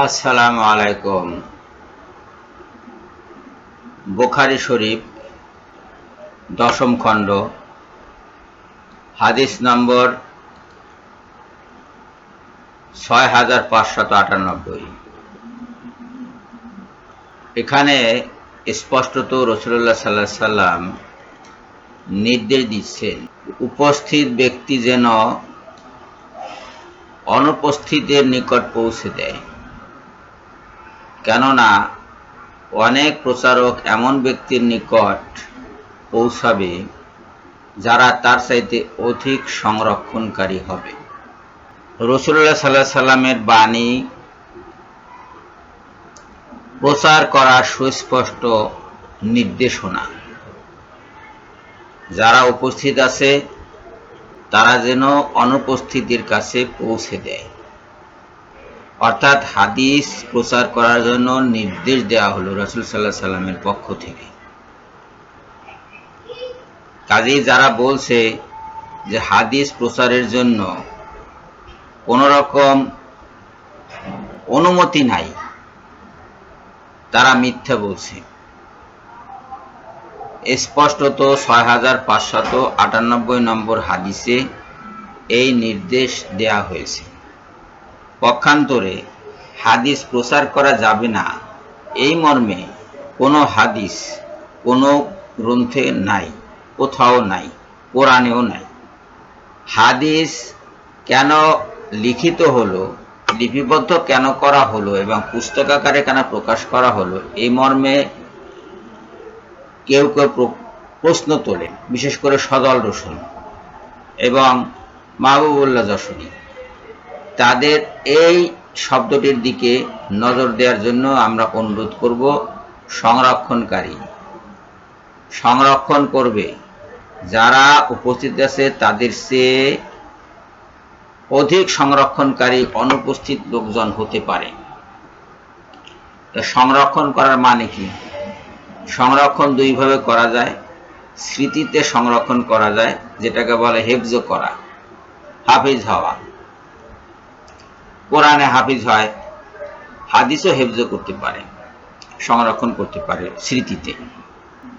আসসালামু আলাইকুম বুখারি শরীফ, দশম খণ্ড, হাদিস নম্বর ছয় হাজার পাঁচশত আটানব্বই। এখানে স্পষ্টত রসুল্লাহ সাল্লাহ সাল্লাম নির্দেশ দিচ্ছেন, উপস্থিত ব্যক্তি যেন অনুপস্থিতের নিকট পৌঁছে দেয়। কেননা অনেক প্রচারক এমন ব্যক্তির নিকট পৌঁছাবে যারা তার চাইতে অধিক সংরক্ষণকারী হবে। রসুল্লাহ সাল্লাহ সাল্লামের বাণী প্রচার করার সুস্পষ্ট নির্দেশনা। যারা উপস্থিত আছে, তারা যেন অনুপস্থিতির কাছে পৌঁছে দেয়। অর্থাৎ হাদিস প্রচার করার জন্য নির্দেশ দেওয়া হলো রসুল সাল্লাহ সাল্লামের পক্ষ থেকে। কাজেই যারা বলছে যে হাদিস প্রচারের জন্য কোনো রকম অনুমতি নাই, তারা মিথ্যা বলছে। স্পষ্টত ছয় হাজার পাঁচশত আটানব্বই নম্বর হাদিসে এই নির্দেশ দেয়া হয়েছে। পক্ষান্তরে হাদিস প্রচার করা যাবে না। এই মর্মে কোনো হাদিস কোনো গ্রন্থে নাই, কোথাও নাই, কোরআনেও নাই। হাদিস কেন লিখিত হলো, লিপিবদ্ধ কেন করা হলো এবং পুস্তকাকারে কেন প্রকাশ করা হলো, এই মর্মে কেউ কেউ প্রশ্ন তোলেন, বিশেষ করে সদল রসুন এবং মাহবুবুল্লাহ যশোরী। তাদের এই শব্দটির দিকে নজর দেওয়ার জন্য আমরা অনুরোধ করব, সংরক্ষণকারী। সংরক্ষণ করবে। যারা উপস্থিত আছে, তাদের চেয়ে অধিক সংরক্ষণকারী, অনুপস্থিত লোকজন হতে পারে। সংরক্ষণ করার মানে কি? সংরক্ষণ দুইভাবে করা যায়। স্মৃতিতে সংরক্ষণ করা যায়, যেটাকে বলে হেফজ করা, হাফিজ হওয়া। কোরআনে হাফিজ হয়, হাদিসও হেফজ করতে পারে, সংরক্ষণ করতে পারে স্মৃতিতে।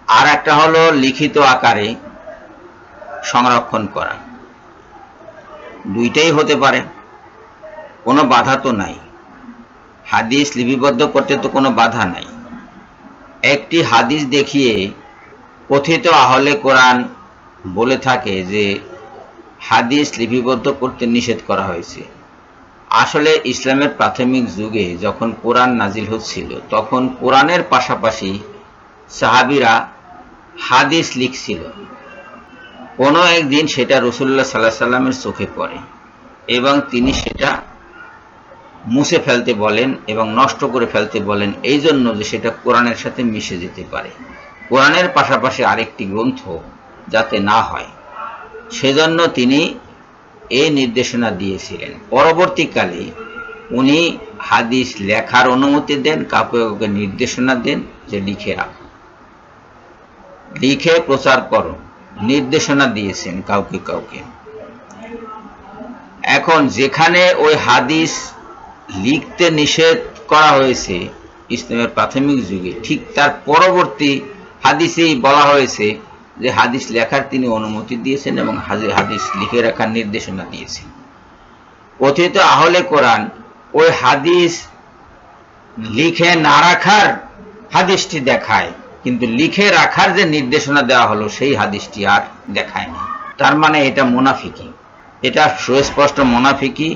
আর একটা হলো লিখিত আকারে সংরক্ষণ করা। দুইটাই হতে পারে, কোনো বাধা তো নাই। হাদিস লিপিবদ্ধ করতে তো কোনো বাধা নাই। একটি হাদিস দেখিয়ে কথিত আহলে কোরআন বলে থাকে যে, হাদিস লিপিবদ্ধ করতে নিষেধ করা হয়েছে। আসলে ইসলামের প্রাথমিক যুগে যখন কোরআন নাজিল হচ্ছিল, তখন কোরআনের পাশাপাশি সাহাবিরা হাদিস লিখছিল। কোনো একদিন সেটা রসুল্লাহ সাল্লাহ সাল্লামের চোখে পড়ে এবং তিনি সেটা মুছে ফেলতে বলেন এবং নষ্ট করে ফেলতে বলেন এই জন্য যে সেটা কোরআনের সাথে মিশে যেতে পারে। কোরআনের পাশাপাশি আরেকটি গ্রন্থ যাতে না হয়, সেজন্য তিনি এই নির্দেশনা দিয়েছিলেন। পরবর্তীকালে উনি হাদিস লেখার অনুমতি দেন কাউকে কাউকে নির্দেশনা দেন যে লিখে রাখো। লিখে প্রচার করো, নির্দেশনা দিয়েছেন কাউকে কাউকে। এখন যেখানে ওই হাদিস লিখতে নিষেধ করা হয়েছে, ইসলামের প্রাথমিক যুগে, ঠিক তার পরবর্তী হাদিসেই বলা হয়েছে যে হাদিস লেখার তিনি অনুমতি দিয়েছেন এবং হাদিস লিখে রাখার নির্দেশনা দিয়েছেন। কথিত আহলে কোরআন ওই হাদিস লিখে না রাখার হাদিসটি দেখায়, কিন্তু লিখে রাখার যে নির্দেশনা দেওয়া হলো সেই হাদিসটি আর দেখায়নি তার মানে এটা মোনাফিকি। এটা সুস্পষ্ট মোনাফিকি,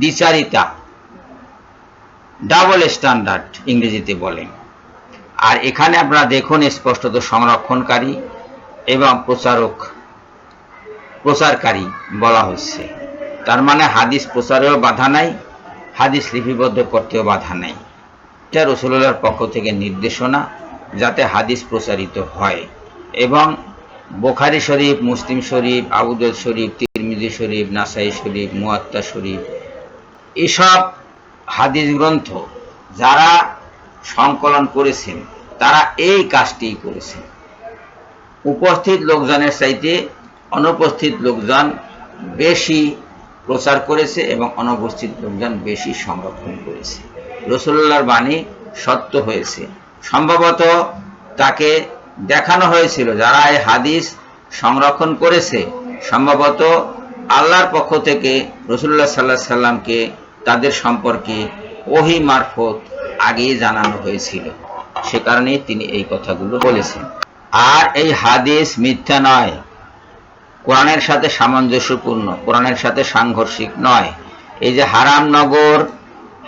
দ্বিচারিতা, ডাবল স্ট্যান্ডার্ড ইংরেজিতে বলে। আর এখানে আপনারা দেখুন স্পষ্টত সংরক্ষণকারী এবং প্রচারক, প্রচারকারী বলা হচ্ছে। তার মানে হাদিস প্রচারেও বাধা নাই, হাদিস লিপিবদ্ধ করতেও বাধা নাই। এটা রসুল্লাহর পক্ষ থেকে নির্দেশনা যাতে হাদিস প্রচারিত হয়। এবং বোখারি শরীফ, মুসলিম শরীফ আবুদল শরীফ, তিরমিজি শরীফ, নাসাই শরীফ, মুয়াত্তা শরীফ, এসব হাদিস গ্রন্থ যারা সংকলন করেছেন, তারা এই কাজটি করেছেন। উপস্থিত লোকজনের চাইতে অনুপস্থিত লোকজন বেশি প্রচার করেছে এবং অনুপস্থিত লোকজন বেশি সংরক্ষণ করেছে। রসুল্লাহর বাণী সত্য হয়েছে। সম্ভবত তাকে দেখানো হয়েছিল, যারা এই হাদিস সংরক্ষণ করেছে। সম্ভবত আল্লাহর পক্ষ থেকে রসুল্লাহ সাল্লাহ সাল্লামকে তাদের সম্পর্কে ওহি মারফত আগেই জানানো হয়েছিল। সে কারণে তিনি এই কথাগুলো বলেছেন। আর এই হাদিস মিথ্যা নয়। কোরআনের সাথে সামঞ্জস্যপূর্ণ, কোরআনের সাথে সাংঘর্ষিক নয়। এই যে হারাম নগর,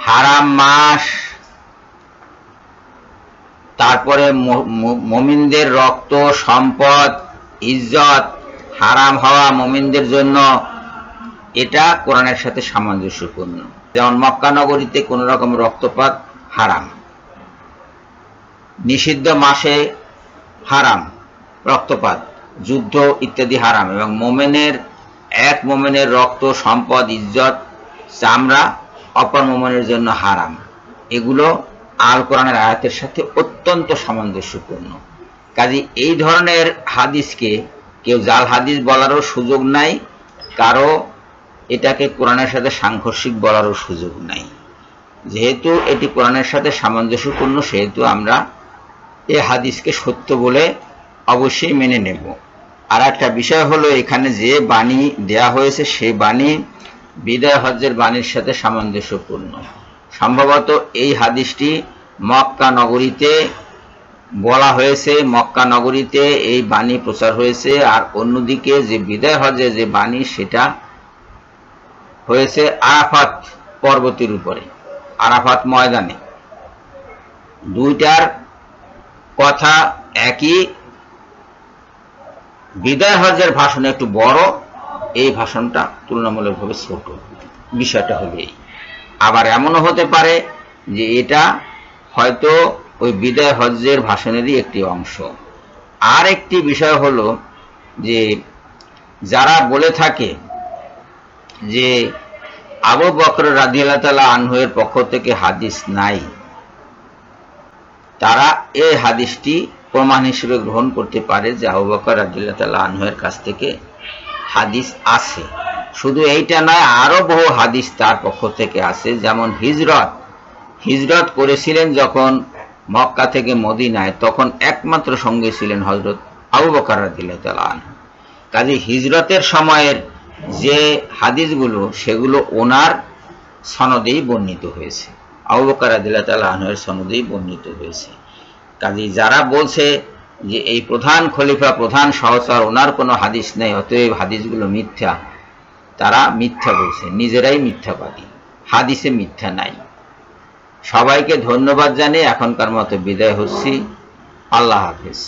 হারাম মাস, তারপরে মমিনদের রক্ত, সম্পদ, ইজ্জত, হারাম হওয়া মমিনদের জন্য, এটা কোরআনের সাথে সামঞ্জস্যপূর্ণ। যেমন মক্কা নগরীতে কোনো রকম রক্তপাত হারাম। নিষিদ্ধ মাসে হারাম, রক্তপাত, যুদ্ধ ইত্যাদি হারাম এবং মোমেনের, এক মোমেনের রক্ত, সম্পদ, ইজ্জত, চামড়া অপর মোমেনের জন্য হারাম। এগুলো আল কোরআনের আয়াতের সাথে অত্যন্ত সামঞ্জস্যপূর্ণ। কাজে এই ধরনের হাদিসকে কেউ জাল হাদিস বলারও সুযোগ নাই, কারও এটাকে কোরআনের সাথে সাংঘর্ষিক বলারও সুযোগ নাই। যেহেতু এটি কোরআনের সাথে সামঞ্জস্যপূর্ণ, সেহেতু আমরা এই হাদিসকে সত্য বলে অবশ্যই মেনে নেব। আর একটা বিষয় হলো, এখানে যে বাণী দেয়া হয়েছে, সেই বাণী বিদায় হজ্জের বাণীর সাথে সামঞ্জস্যপূর্ণ। সম্ভবত এই হাদিসটি মক্কা নগরীতে বলা হয়েছে, মক্কা নগরীতে এই বাণী প্রচার হয়েছে, আর অন্যদিকে যে বিদায় হজে যে বাণী, সেটা হয়েছে আরাফাত পর্বতের উপরে, আরাফাত ময়দানে। দুইটার কথা একই। বিদায় হজের ভাষণ একটু বড়, এই ভাষণটা তুলনামূলকভাবে ছোট। বিষয়টা হবে আবার এমনও হতে পারে যে এটা হয়তো ওই বিদায় হজ্জের ভাষণেরই একটি অংশ। আর একটি বিষয় হলো যে যারা বলে থাকে যে আবু বকর রাদিয়াল্লাহু তাআলা আনহুয়ের পক্ষ থেকে হাদিস নাই তারা এই হাদিসটি প্রমাণ হিসেবে গ্রহণ করতে পারে যে আবু বকর রাদিয়াল্লাহু তাআলা আনহুয়ের কাছ থেকে হাদিস আছে শুধু এইটা নয়, আরও বহু হাদিস তার পক্ষ থেকে আছে যেমন হিজরত। হিজরত করেছিলেন যখন মক্কা থেকে মদিনায়, তখন একমাত্র সঙ্গে ছিলেন হজরত আবু বকর রাদিয়াল্লাহু তাআলা আনহু। কাজে হিজরতের সময়ের যে হাদিসগুলো, সেগুলো ওনার সনদেই বর্ণিত হয়েছে। আবু বকর রাদিয়াল্লাহু তাআলা আনহুর সনদেই বর্ণিত হয়েছে। কাজে যারা বলছে যে এই প্রধান খলিফা, প্রধান সহচর, ওনার কোনো হাদিস নেই, অতএব হাদিসগুলো মিথ্যা, তারা মিথ্যা বলছে, নিজেরাই মিথ্যাবাদী, হাদিসে মিথ্যা নাই। সবাইকে ধন্যবাদ জানিয়ে এখনকার মতো বিদায় হচ্ছি। আল্লাহ হাফিজ।